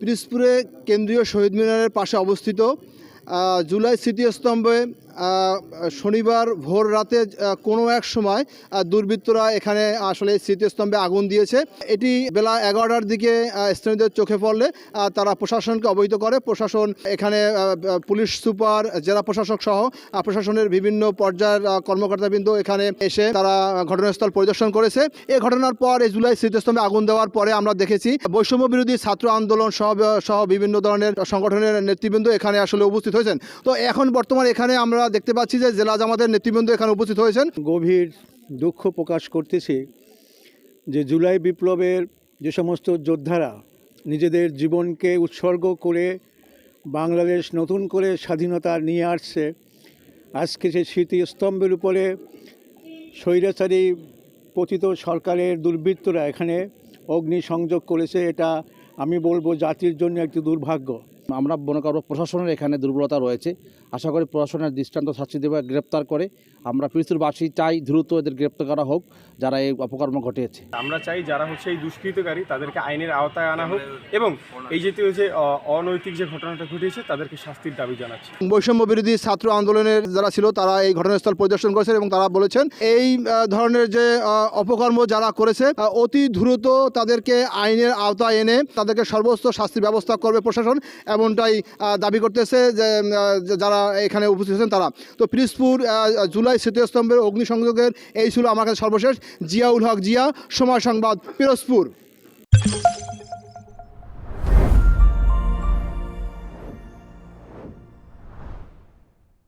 পিরিজপুরে কেন্দ্রীয় শহীদ মিনারের পাশে অবস্থিত জুলাই স্মৃতিস্তম্ভে শনিবার ভোর রাতে কোনো এক সময় দুর্বৃত্তরা এখানে আসলে স্মৃতিস্তম্ভে আগুন দিয়েছে। এটি বেলা এগারোটার দিকে স্থানীয়দের চোখে পড়লে তারা প্রশাসনকে অবহিত করে। প্রশাসন এখানে পুলিশ, সুপার, জেলা প্রশাসক সহ প্রশাসনের বিভিন্ন পর্যায়ের কর্মকর্তাবৃন্দ এখানে এসে তারা ঘটনাস্থল পরিদর্শন করেছে। এ ঘটনার পর, এই জুলাই স্মৃতিস্তম্ভে আগুন দেওয়ার পরে আমরা দেখেছি বৈষম্য বিরোধী ছাত্র আন্দোলন সহ সহ বিভিন্ন ধরনের সংগঠনের নেতৃবৃন্দ এখানে আসলে উপস্থিত হয়েছেন। তো এখন বর্তমানে এখানে আমরা দেখতে পাচ্ছি যে জেলা জামাতের নেতৃবৃন্দ এখানে উপস্থিত হয়েছেন। গভীর দুঃখ প্রকাশ করতেছি যে জুলাই বিপ্লবের যে সমস্ত যোদ্ধারা নিজেদের জীবনকে উৎসর্গ করে বাংলাদেশ নতুন করে স্বাধীনতা নিয়ে আসছে, আজকে সে স্মৃতিস্তম্ভের উপরে স্বৈরাচারী পতিত সরকারের দুর্বৃত্তরা এখানে অগ্নিসংযোগ করেছে, এটা আমি বলব জাতির জন্য একটি দুর্ভাগ্য। আমরা মনে করব প্রশাসনের এখানে দুর্বলতা রয়েছে। আশা করি প্রশাসনের দৃষ্টান্ত শাস্তি দেবে গ্রেপ্তার করে। আমরা পিরুজপুরবাসী চাই দ্রুত এদের গ্রেপ্তার করা হোক যারা এই অপকর্ম ঘটিয়েছে। আমরা চাই যারা হচ্ছে এই দুষ্কৃতকারী তাদেরকে আইনের আওতায় আনা হোক এবং এই জাতীয় যে অনৈতিক যে ঘটনাটা ঘটিয়েছে তাদেরকে শাস্তির দাবি জানাচ্ছি। বৈষম্য বিরোধী ছাত্র আন্দোলনের যারা ছিল তারা এই ঘটনাস্থল পরিদর্শন করেছেন এবং তারা বলেছেন এই ধরনের যে অপকর্ম যারা করেছে অতি দ্রুত তাদেরকে আইনের আওতায় এনে তাদেরকে সর্বোচ্চ শাস্তির ব্যবস্থা করবে প্রশাসন এমনটাই দাবি করতেছে যে যারা এখানে উপস্থিত হয়েছেন তারা। তো পিরিজপুর জুলাই স্মৃতিস্তম্ভের অগ্নিসংযোগের এই ছিল আমার কাছে সর্বশেষ। জিয়াউল হক জিয়া, সময় সংবাদ, পিরোজপুর।